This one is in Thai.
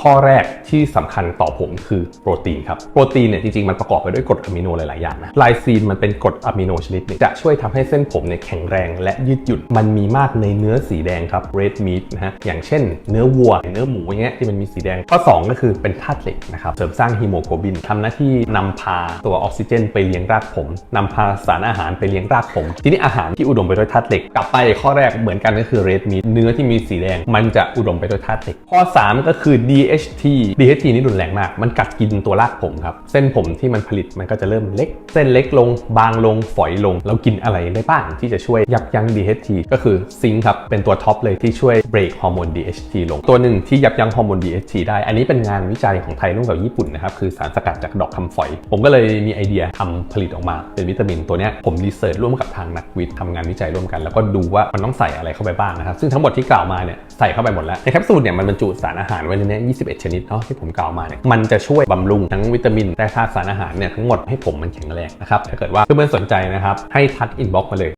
ข้อแรกที่สำคัญต่อผมคือโปรตีนครับ โปรตีนเนี่ยจริงๆ มันประกอบไปด้วยกรดอะมิโนหลาย ๆ อย่างนะไลซีนมันเป็นกรดอะมิโนชนิดหนึงจะช่วยทำให้เส้นผมเนี่ยแข็งแรงและยืดหยุ่น มันมีมากในเนื้อสีแดงครับ red meat นะฮะ อย่างเช่นเนื้อวัว เนื้อหมูอย่างเงี้ยที่มันมีสีแดง ข้อ 2 ก็คือเป็นธาตุเหล็กนะครับ เสริมสร้างฮีโมโกลบินทำหน้าที่นำพาตัวออกซิเจน ไปเลี้ยงรากผมนำพาสารอาหารไปเลี้ยงรากผม ทีนี้อาหารที่อุดมไปด้วยธาตุเหล็ก กลับไปข้อแรกเหมือนกันก็คือ red meat เนื้อที่มีสีแดง มันจะอุดมไปด้วยธาตุเหล็ก ข้อ 3 ก็คือ DHT DHT นี่รุนแรงมาก มันกัดกินตัวรากผมครับ เส้นผมที่มันผลิตมันก็จะเริ่มเล็ก เส้นเล็กลง บางลง ฝอยลง แล้วกินอะไรได้บ้างที่จะช่วยยับยั้ง DHT ก็คือซิงค์ครับ เป็นตัวท็อปเลยที่ช่วยเบรกฮอร์โมน DHT ลง ตัวหนึ่งที่ยับยั้งฮอร์โมน DHT ได้ อันนี้เป็นงานวิจัยของไทยร่วมกับญี่ปุ่นนะครับ คือสารสกัดจากดอกคำฝอย ผมก็เลยมีไอเดียทำผลิตออกมา เป็นวิตามินตัวเนี้ยผมรีเสิร์ชร่วมกับทางนักวิทย์ทำงานวิจัยร่วมกัน แล้วก็ดูว่ามันต้องใส่อะไรเข้าไปบ้างนะครับ ซึ่งทั้งหมดที่กล่าวมาเนี่ย ใส่เข้าไปหมดแล้วในแคปซูลเนี่ยมันบรรจุสารอาหารไว้ในเนี้ย21 ชนิดเนาะที่ผมกล่าวมาเนี่ยมันจะช่วยบำรุงทั้งวิตามินและธาตุสารอาหารเนี่ยทั้งหมดให้ผมมันแข็งแรงนะครับถ้าเกิดว่าเพื่อนๆสนใจนะครับให้ทักอินบ็อกมาเลย